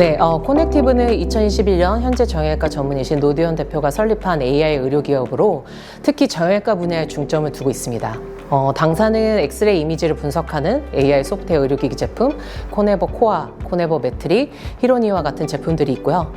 네, 어, 코넥티브는 2021년 현재 정형외과 전문의신 노두현 대표가 설립한 AI 의료 기업으로 특히 정형외과 분야에 중점을 두고 있습니다. 어, 당사는 엑스레이 이미지를 분석하는 AI 소프트웨어 의료기기 제품, 코네버 코아, 코네버 매트릭, 히로니와 같은 제품들이 있고요.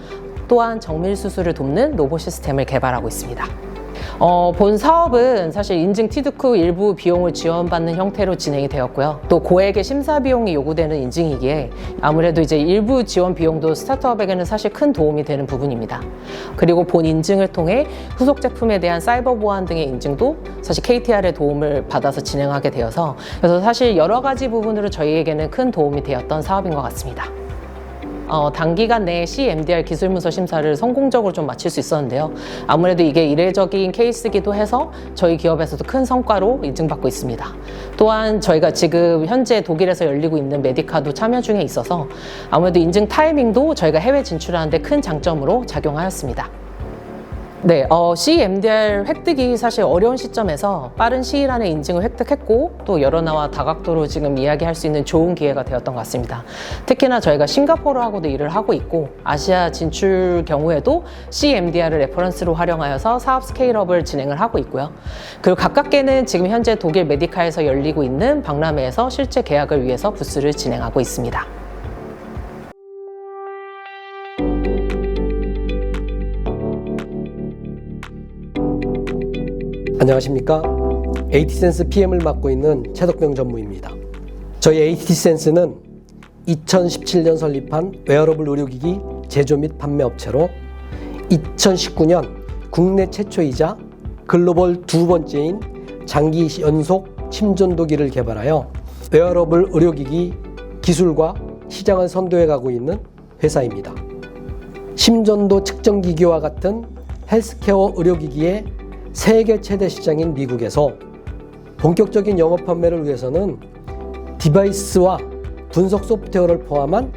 또한 정밀 수술을 돕는 로봇 시스템을 개발하고 있습니다. 어, 본 사업은 사실 인증 티드크 일부 비용을 지원받는 형태로 진행이 되었고요. 또 고액의 심사 비용이 요구되는 인증이기에 아무래도 이제 일부 지원 비용도 스타트업에게는 사실 큰 도움이 되는 부분입니다. 그리고 본 인증을 통해 후속 제품에 대한 사이버 보안 등의 인증도 사실 KTR의 도움을 받아서 진행하게 되어서 그래서 사실 여러 가지 부분으로 저희에게는 큰 도움이 되었던 사업인 것 같습니다. 어, 단기간 내에 CMDR 기술 문서 심사를 성공적으로 좀 마칠 수 있었는데요. 아무래도 이게 이례적인 케이스기도 해서 저희 기업에서도 큰 성과로 인증받고 있습니다. 또한 저희가 지금 현재 독일에서 열리고 있는 메디카도 참여 중에 있어서 아무래도 인증 타이밍도 저희가 해외 진출하는데 큰 장점으로 작용하였습니다. 네, 어, CMDR 획득이 사실 어려운 시점에서 빠른 시일 안에 인증을 획득했고 또 여러 나라 다각도로 지금 이야기할 수 있는 좋은 기회가 되었던 것 같습니다. 특히나 저희가 싱가포르하고도 일을 하고 있고 아시아 진출 경우에도 CMDR을 레퍼런스로 활용하여서 사업 스케일업을 진행을 하고 있고요. 그리고 가깝게는 지금 현재 독일 메디카에서 열리고 있는 박람회에서 실제 계약을 위해서 부스를 진행하고 있습니다. 안녕하십니까? AT센스 PM을 맡고 있는 최덕병 전무입니다. 저희 AT센스는 2017년 설립한 웨어러블 의료기기 제조 및 판매 업체로 2019년 국내 최초이자 글로벌 두 번째인 장기 연속 침전도기를 개발하여 웨어러블 의료기기 기술과 시장을 선도해 가고 있는 회사입니다. 심전도 측정기기와 같은 헬스케어 의료기기의 세계 최대 시장인 미국에서 본격적인 영업 판매를 위해서는 디바이스와 분석 소프트웨어를 포함한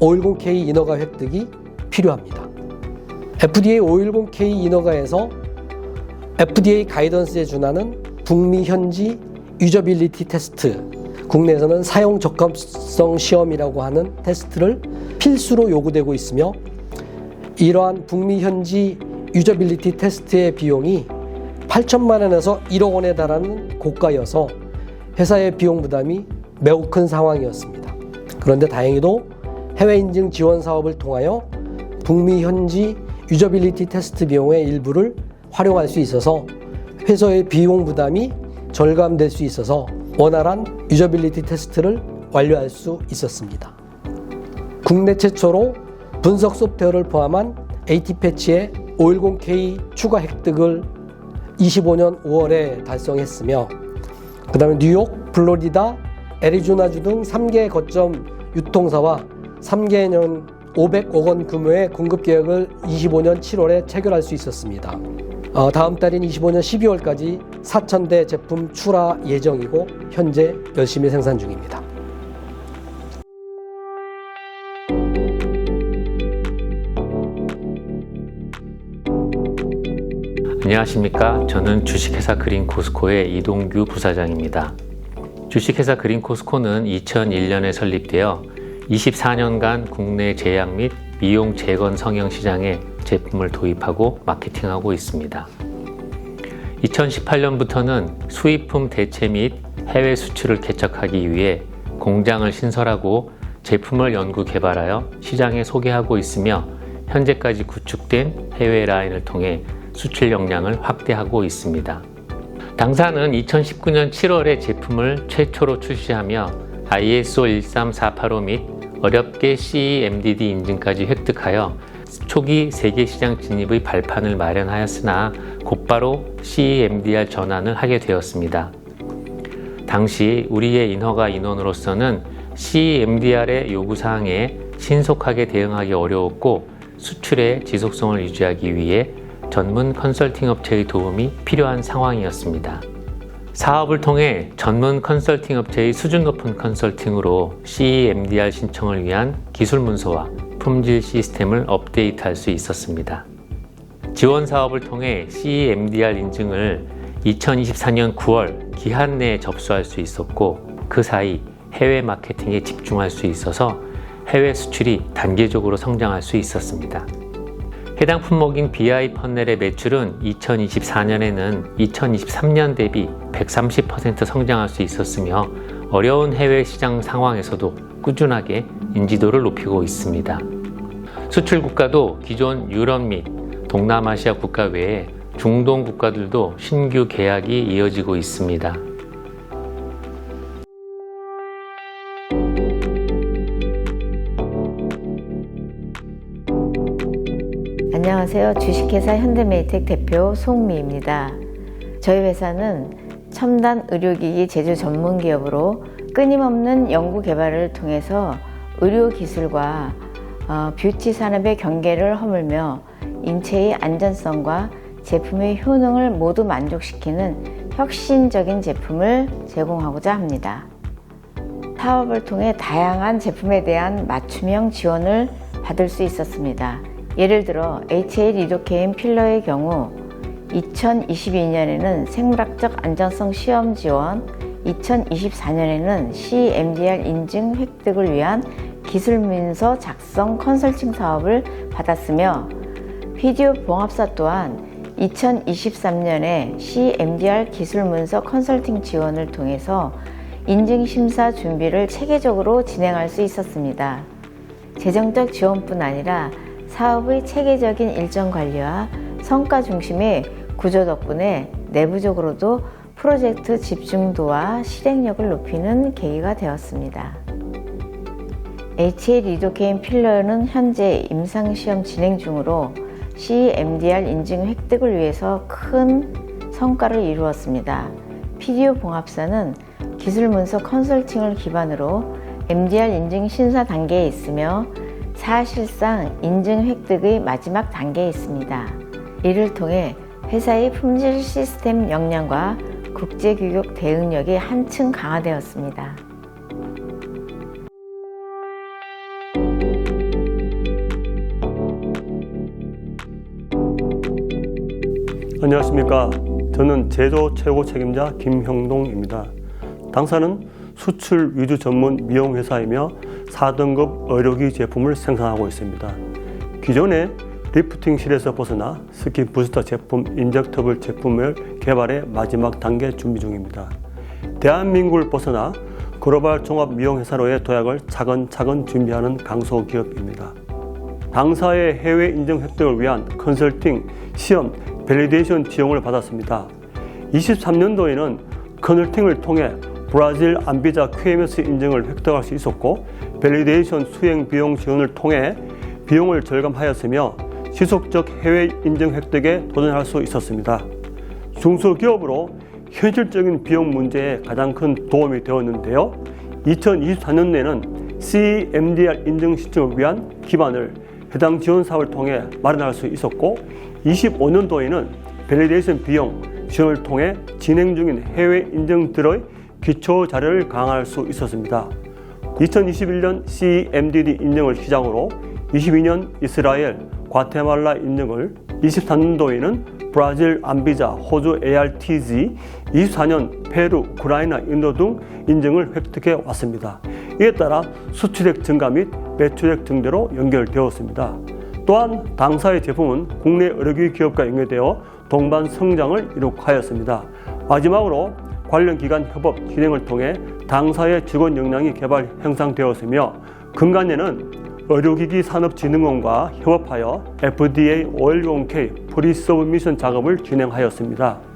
510K 인허가 획득이 필요합니다. FDA 510K 인허가에서 FDA 가이던스에 준하는 북미 현지 유저빌리티 테스트, 국내에서는 사용 적합성 시험이라고 하는 테스트를 필수로 요구되고 있으며 이러한 북미 현지 유저빌리티 테스트의 비용이 8천만 원에서 1억 원에 달하는 고가여서 회사의 비용 부담이 매우 큰 상황이었습니다. 그런데 다행히도 해외 인증 지원 사업을 통하여 북미 현지 유저빌리티 테스트 비용의 일부를 활용할 수 있어서 회사의 비용 부담이 절감될 수 있어서 원활한 유저빌리티 테스트를 완료할 수 있었습니다. 국내 최초로 분석 소프트웨어를 포함한 AT 패치의 510K 추가 획득을 25년 5월에 달성했으며 그 다음에 뉴욕, 플로리다, 애리조나주 등 3개 거점 유통사와 3개년 500억 원 규모의 공급 계약을 25년 7월에 체결할 수 있었습니다. 어, 다음 달인 25년 12월까지 4,000대 제품 출하 예정이고 현재 열심히 생산 중입니다. 안녕하십니까. 저는 주식회사 그린 코스코의 이동규 부사장입니다. 주식회사 그린 코스코는 2001년에 설립되어 24년간 국내 제약 및 미용 재건 성형 시장에 제품을 도입하고 마케팅하고 있습니다. 2018년부터는 수입품 대체 및 해외 수출을 개척하기 위해 공장을 신설하고 제품을 연구 개발하여 시장에 소개하고 있으며 현재까지 구축된 해외 라인을 통해 수출 역량을 확대하고 있습니다. 당사는 2019년 7월에 제품을 최초로 출시하며 ISO 13485 및 어렵게 CE-MDD 인증까지 획득하여 초기 세계 시장 진입의 발판을 마련하였으나 곧바로 CE-MDR 전환을 하게 되었습니다. 당시 우리의 인허가 인원으로서는 CE-MDR의 요구사항에 신속하게 대응하기 어려웠고 수출의 지속성을 유지하기 위해 전문 컨설팅 업체의 도움이 필요한 상황이었습니다. 사업을 통해 전문 컨설팅 업체의 수준 높은 컨설팅으로 CEMDR 신청을 위한 기술 문서와 품질 시스템을 업데이트할 수 있었습니다. 지원 사업을 통해 CEMDR 인증을 2024년 9월 기한 내에 접수할 수 있었고 그 사이 해외 마케팅에 집중할 수 있어서 해외 수출이 단계적으로 성장할 수 있었습니다. 해당 품목인 BI 퍼넬의 매출은 2024년에는 2023년 대비 130% 성장할 수 있었으며 어려운 해외 시장 상황에서도 꾸준하게 인지도를 높이고 있습니다. 수출 국가도 기존 유럽 및 동남아시아 국가 외에 중동 국가들도 신규 계약이 이어지고 있습니다. 안녕하세요. 주식회사 현대메이텍 대표 송미입니다. 저희 회사는 첨단 의료기기 제조 전문 기업으로 끊임없는 연구 개발을 통해서 의료 기술과 어, 뷰티 산업의 경계를 허물며 인체의 안전성과 제품의 효능을 모두 만족시키는 혁신적인 제품을 제공하고자 합니다. 사업을 통해 다양한 제품에 대한 맞춤형 지원을 받을 수 있었습니다. 예를 들어 HA 리도케인 필러의 경우 2022년에는 생물학적 안전성 시험 지원, 2024년에는 CMDR 인증 획득을 위한 기술 문서 작성 컨설팅 사업을 받았으며 피디오 봉합사 또한 2023년에 CMDR 기술 문서 컨설팅 지원을 통해서 인증 심사 준비를 체계적으로 진행할 수 있었습니다. 재정적 지원뿐 아니라 사업의 체계적인 일정 관리와 성과 중심의 구조 덕분에 내부적으로도 프로젝트 집중도와 실행력을 높이는 계기가 되었습니다. HA 리도케인 필러는 현재 임상시험 진행 중으로 CMDR 인증 획득을 위해서 큰 성과를 이루었습니다. PDO 봉합사는 기술 문서 컨설팅을 기반으로 MDR 인증 심사 단계에 있으며 사실상 인증 획득의 마지막 단계에 있습니다. 이를 통해 회사의 품질 시스템 역량과 국제 규격 대응력이 한층 강화되었습니다. 안녕하십니까. 저는 제조 최고 책임자 김형동입니다. 당사는 수출 위주 전문 미용 회사이며 4등급 의료기 제품을 생산하고 있습니다. 기존의 리프팅실에서 벗어나 스킨 부스터 제품 인젝터블 제품을 개발해 마지막 단계 준비 중입니다. 대한민국을 벗어나 글로벌 종합 미용 회사로의 도약을 차근차근 준비하는 강소 기업입니다. 당사의 해외 인증 획득을 위한 컨설팅, 시험, 밸리데이션 지원을 받았습니다. 23년도에는 컨설팅을 통해 브라질 안비자 QMS 인증을 획득할 수 있었고 밸리데이션 수행 비용 지원을 통해 비용을 절감하였으며 지속적 해외 인증 획득에 도전할 수 있었습니다. 중소기업으로 현실적인 비용 문제에 가장 큰 도움이 되었는데요. 2024년에는 CMDR 인증 신청을 위한 기반을 해당 지원 사업을 통해 마련할 수 있었고 25년도에는 밸리데이션 비용 지원을 통해 진행 중인 해외 인증들의 기초 자료를 강화할 수 있었습니다. 2021년 CMDD 인증을 시작으로 22년 이스라엘, 과테말라 인증을 23년도에는 브라질 안비자, 호주 ARTZ, 24년 페루, 우크라이나, 인도 등 인증을 획득해 왔습니다. 이에 따라 수출액 증가 및 매출액 증대로 연결되었습니다. 또한 당사의 제품은 국내 의료기 기업과 연계되어 동반 성장을 이룩하였습니다. 마지막으로 관련 기관 협업 진행을 통해 당사의 직원 역량이 개발 향상되었으며 근간에는 의료기기 산업진흥원과 협업하여 FDA 510K 프리서브미션 작업을 진행하였습니다.